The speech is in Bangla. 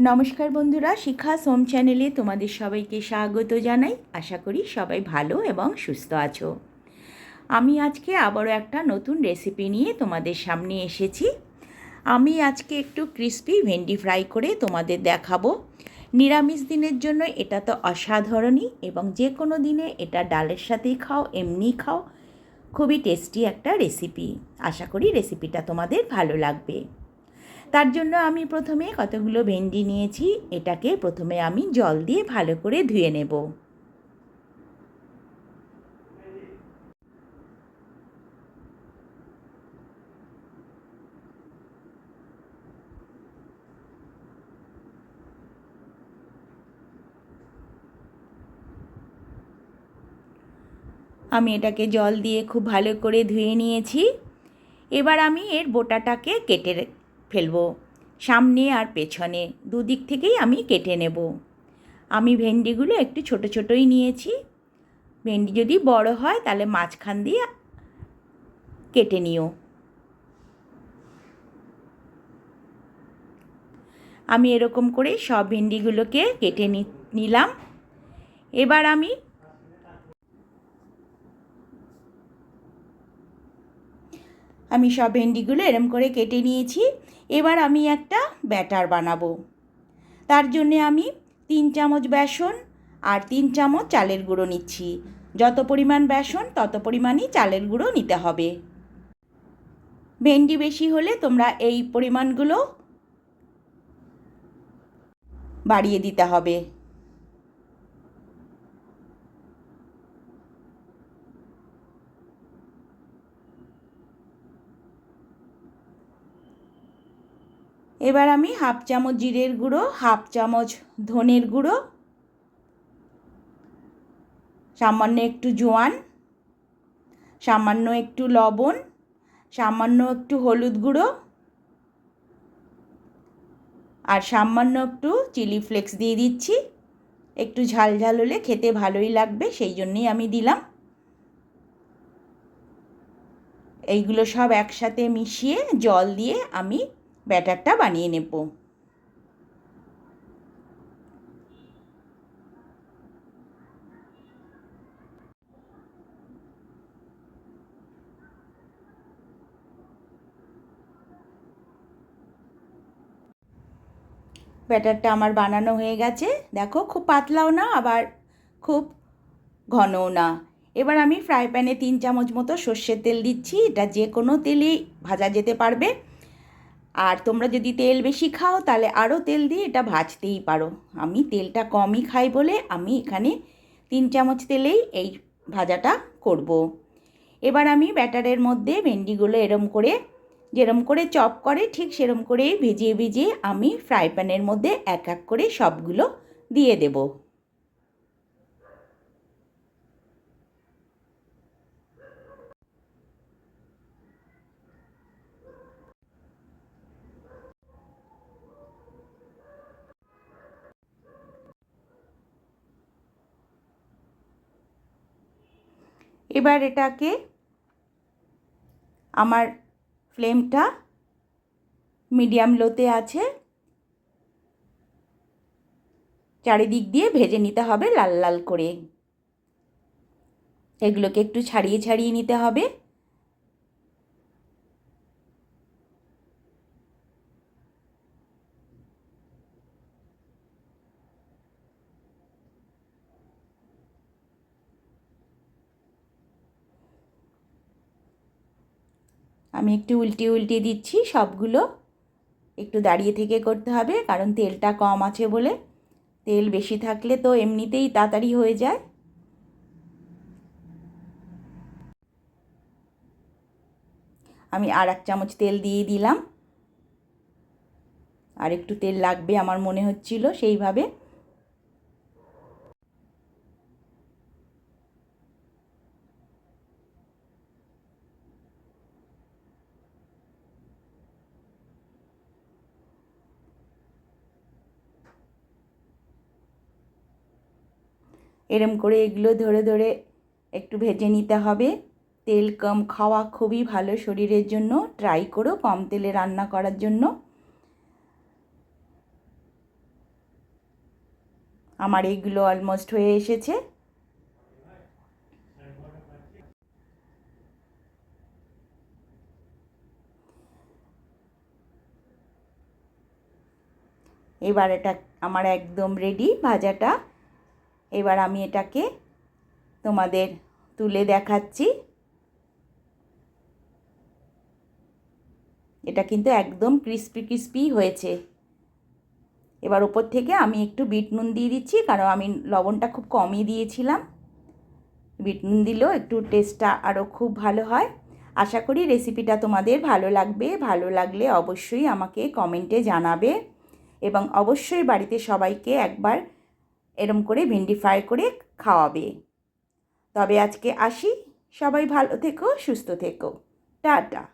নমস্কার বন্ধুরা, শিখা সোম চ্যানেলে তোমাদের সবাইকে স্বাগত জানাই। আশা করি সবাই ভালো এবং সুস্থ আছো। আমি আজকে আবারও একটা নতুন রেসিপি নিয়ে তোমাদের সামনে এসেছি। আমি আজকে একটু ক্রিস্পি ভেন্ডি ফ্রাই করে তোমাদের দেখাবো। নিরামিষ দিনের জন্য এটা তো অসাধারণই এবং যে কোনো দিনে এটা ডালের সাথেই খাও, এমনি খাও। খুবই টেস্টি একটা রেসিপি। আশা করি রেসিপিটা তোমাদের ভালো লাগবে। তার জন্য আমি প্রথমে কতগুলো ভেন্ডি নিয়েছি, এটাকে প্রথমে আমি জল দিয়ে ভালো করে ধুয়ে নেব। আমি এটাকে জল দিয়ে খুব ভালো করে ধুয়ে নিয়েছি। এবার আমি এর বোটাটাকে কেটে ফেলব। সামনে আর পেছনে দুদিক থেকেই আমি কেটে নেব। আমি ভেন্ডিগুলো একটু ছোট ছোটোই নিয়েছি। ভেন্ডি যদি বড় হয় তাহলে মাঝখান দিয়ে কেটে নিও। আমি এরকম করে সব ভেন্ডিগুলোকে কেটে নিলাম। এবার আমি আমি সব ভেন্ডিগুলো এরম করে কেটে নিয়েছি। এবার আমি একটা ব্যাটার বানাবো। তার জন্যে আমি তিন চামচ বেসন আর তিন চামচ চালের গুঁড়ো নিচ্ছি। যত পরিমাণ বেসন, তত পরিমাণই চালের গুঁড়ো নিতে হবে। ভেন্ডি বেশি হলে তোমরা এই পরিমাণগুলো বাড়িয়ে দিতে হবে। এবার আমি হাফ চামচ জিরের গুঁড়ো, হাফ চামচ ধনের গুঁড়ো, সামান্য একটু জোয়ান, সামান্য একটু লবণ, সামান্য একটু হলুদ গুঁড়ো আর সামান্য একটু চিলি ফ্লেক্স দিয়ে দিচ্ছি। একটু ঝাল ঝাল হলে খেতে ভালোই লাগবে, সেই জন্যেই আমি দিলাম। এইগুলো সব একসাথে মিশিয়ে জল দিয়ে আমি ব্যাটারটা বানিয়ে নেব। ব্যাটারটা আমার বানানো হয়ে গেছে। দেখো, খুব পাতলাও না, আবার খুব ঘনও না। এবার আমি ফ্রাই প্যানে তিন চামচ মতো সর্ষের তেল দিচ্ছি। এটা যে কোনো তেলেই ভাজা যেতে পারবে। আর তোমরা যদি তেল বেশি খাও, তাহলে আরও তেল দিয়ে এটা ভাজতেই পারো আমি তেলটা কমই খাই বলে আমি এখানে তিন চামচ তেলেই এই ভাজাটা করব। এবার আমি ব্যাটারের মধ্যে ভেন্ডিগুলো এরম করে, যেরম করে চপ করে, ঠিক সেরম করেই ভিজিয়ে ভিজিয়ে আমি ফ্রাই প্যানের মধ্যে এক এক করে সবগুলো দিয়ে দেবো এবার এটাকে আমার ফ্লেমটা মিডিয়াম লোতে আছে। চারিদিক দিয়ে ভেজে নিতে হবে লাল লাল করে। এগুলোকে একটু ছাড়িয়ে ছাড়িয়ে নিতে হবে। আমি একটু উল্টে উল্টে দিচ্ছি, সবগুলো একটু দাঁড়িয়ে থেকে করতে হবে, কারণ তেলটা কম আছে বলে। তেল বেশি থাকলে তো এমনিতেই তাড়াতাড়ি হয়ে যায়। আমি আর এক চামচ তেল দিয়ে দিলাম। আর একটু তেল লাগবে, আমার মনে হচ্ছিল সেইভাবে। এরম করে এগুলো ধরে ধরে একটু ভেজে নিতে হবে। তেল কম খাওয়া খুবই ভালো শরীরের জন্য। ট্রাই করো কম তেলে রান্না করার জন্য। আমার এইগুলো অলমোস্ট হয়ে এসেছে। এবার এটা আমার একদম রেডি ভাজাটা। এবার আমি এটাকে তোমাদের তুলে দেখাচ্ছি। এটা কিন্তু একদম ক্রিস্পি ক্রিস্পি হয়েছে। এবার ওপর থেকে আমি একটু বিট নুন দিয়ে দিচ্ছি, কারণ আমি লবণটা খুব কমই দিয়েছিলাম। বিট নুন দিলেও একটু টেস্টটা আরও খুব ভালো হয়। আশা করি রেসিপিটা তোমাদের ভালো লাগবে। ভালো লাগলে অবশ্যই আমাকে কমেন্টে জানাবে। এবং অবশ্যই বাড়িতে সবাইকে একবার এরম করে ভেন্ডি ফ্রাই করে খাওয়াবে। তবে আজকে আসি। সবাই ভালো থেকো, সুস্থ থেকো। টাটা।